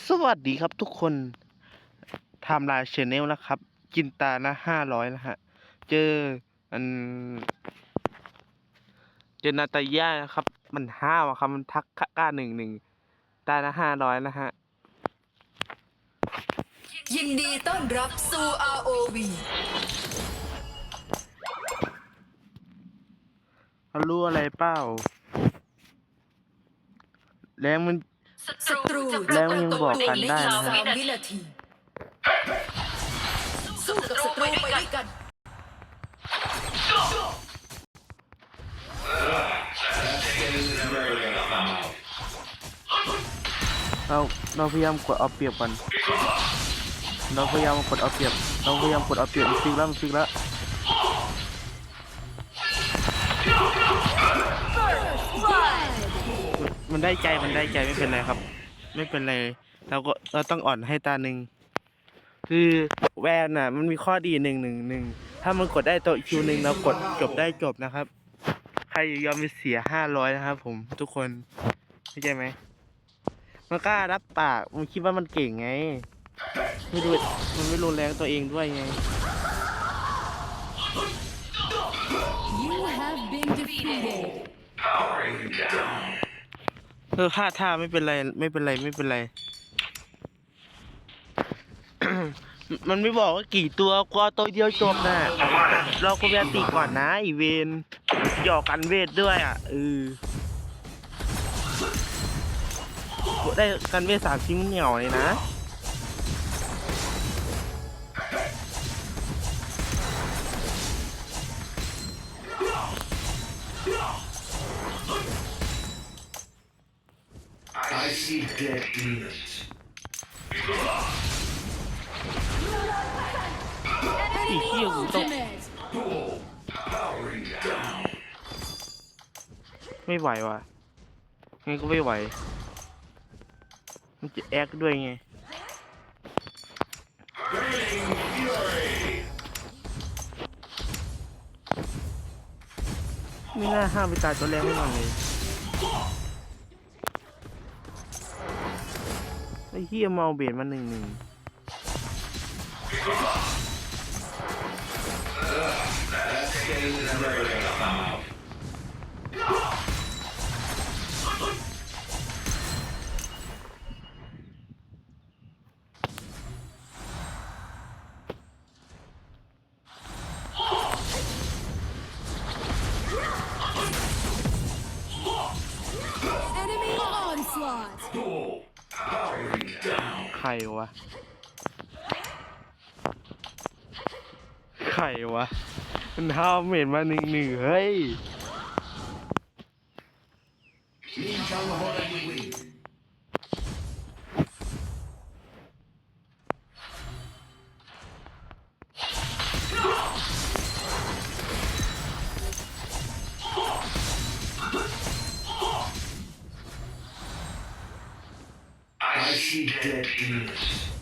สวัสดีครับทุกคนไทม์ไลน์ชแนลนะครับ กินตาละห้าร้อยนะฮะ เจออัน เจอนาตาย่านะครับ มันห้าวอะครับ มันทักกล้าหนึ่งหนึ่งตาละห้าร้อยนะฮะ ยินดีต้อนรับสู่ ROV เขารู้อะไรเปล่าแล้วมัน ศัตรูแล้วยังบอกกันได้นะ สามวินาที สู้กับศัตรูไปด้วยกัน เราเราพยายามกดเอาเปรียบกันเราพยายามกดเอาเปรียบ เราพยายามกดเอาเปรียบมันฟิกแล้วมันฟิกแล้ว ได้ใจมันได้ใจไม่เป็นไรครับ ไม่เป็นไรเราก็เราต้องอ่อนให้ตาหนึ่งคือแวนน่ะ มันมีข้อดีหนึ่งหนึ่งหนึ่งถ้ามันกดได้ตัวคิวหนึ่งเรากดจบได้จบนะครับ ใครยอมไปเสียห้าร้อยนะครับผมทุกคนเข้าใจไหมมันกล้ารับปากมันคิดว่ามันเก่งไง ไม่ดูมันไม่รุนแรงตัวเองด้วยไง You have been defeated. เออท่าท่าไม่เป็นไร ไม่เป็นไรไม่เป็นไร มันไม่บอกว่ากี่ตัวกว่าตัวเดียวจบนะเราก็แวะตีก่อนนะอีเวนหยอกกันเวทด้วยอะเออได้กันเวทสามชิ้นเหนียวเลยนะ I see dead demons. อีเหี้ยกูต้อง Ultimate. Powering down. ไม่ไหวว่ะงั้นก็ไม่ไหว มันจะแอคด้วยไงไม่น่าห้ามไปตายตัวแรกให้หน่อยเลย ไอ้เฮียเมาเบดมาหนึ่งหนึ่ง Enemy onslaught. ใครวะ ใครวะมันห้ามเมนมาหนึ่งหนึ่งเฮ้ย I see dead demons.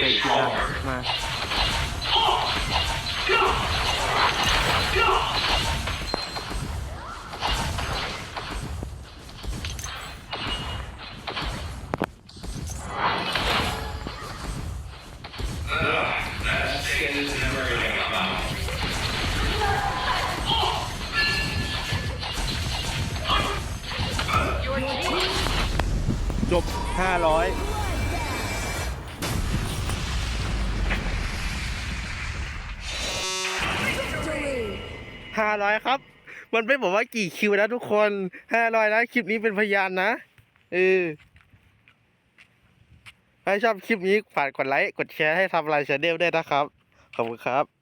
เตะกีามาจบ 500 ห้าร้อยครับ มันไม่บอกว่ากี่คิวนะทุกคนห้าร้อยนะคลิปนี้เป็นพยานนะเออถ้าชอบคลิปนี้ฝากกดไลค์ กดแชร์ให้ทำลายชาแนลด้วยนะครับ ขอบคุณครับ